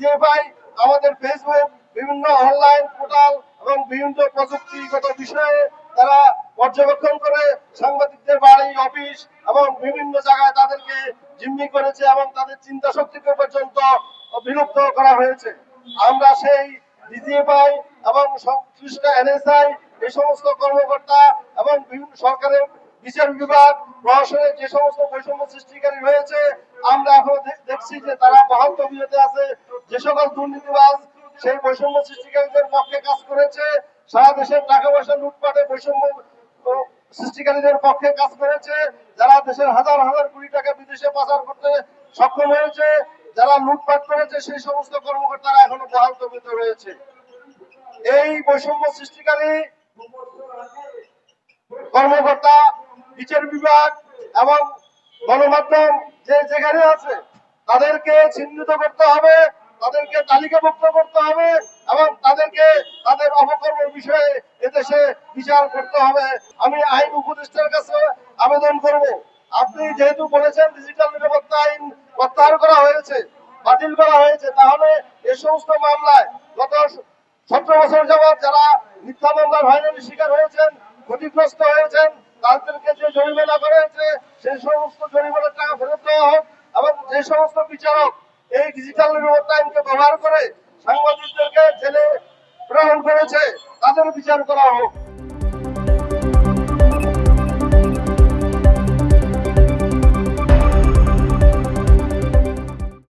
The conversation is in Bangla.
ডিজিএফআই আমাদের ফেসবুক বিভিন্ন অনলাইন পোর্টাল এবং বিভিন্ন প্রযুক্তিগত বিষয়ে তারা পর্যবেক্ষণ করে সাংবাদিকদের বাড়ি অফিস এবং বিভিন্ন জায়গায় তাদেরকে জিম্মি করেছে এবং তাদের চিন্তা শক্তিকে পর্যন্ত বিলুপ্ত করা হয়েছে। আমরা সেই ডিজিএফআই এবং সংশ্লিষ্ট এনএসআই এই সমস্ত কর্মকর্তা এবং বিভিন্ন সরকারের বিচার বিভাগ, প্রশাসনের যে সমস্ত বৈষম্য সৃষ্টিকারী রয়েছে আমরা এখন দেখছি যে তারা বহাল তবিয়তে আছে। যে সকল দুর্নীতিবাজ সেই বৈষম্য সৃষ্টিকারীদের পক্ষে কাজ করেছে, সারা দেশের টাকা পয়সা লুটপাটে বৈষম্য সৃষ্টিকারীদের পক্ষে কাজ করেছে, যারা দেশের হাজার হাজার কোটি টাকা বিদেশে পাচার করতে সক্ষম হয়েছে, যারা লুটপাট করেছে, সেই সমস্ত কর্মকর্তারা এখনও বহাল তবিয়তে রয়েছে। এই বৈষম্য সৃষ্টিকারী কর্মকর্তা, বিচার বিভাগ এবং গণমাধ্যম যে যেখানে আছে, তাদেরকে চিহ্নিত করতে হবে। তাদেরকে তালিকাভুক্ত করতে হবে এবং তাদেরকে তাদের অপকর্মের বিষয়ে এদেশে বিচার করতে হবে। আমি আইন উপদেষ্টার কাছে আবেদন করব। আপনি যেহেতু বলেছেন ডিজিটাল নিরাপত্তা আইন প্রত্যাহার করা হয়েছে, বাতিল করা হয়েছে, তাহলে এই সমস্ত মামলায় গত সতেরো বছর যাবৎ যারা মিথ্যা মামলার হয়রানির শিকার হয়েছেন, ক্ষতিগ্রস্ত হয়েছেন, তাদেরকে যে জরিমানা করা হয়েছে, সেই সমস্ত জরিমানার টাকা ফেরত দেওয়া হোক এবং যে সমস্ত বিচারক এই ডিজিটাল আইনকে ব্যবহার করে সাংবাদিকদেরকে জেলে প্রেরণ করেছে তাদের বিচার করা হোক।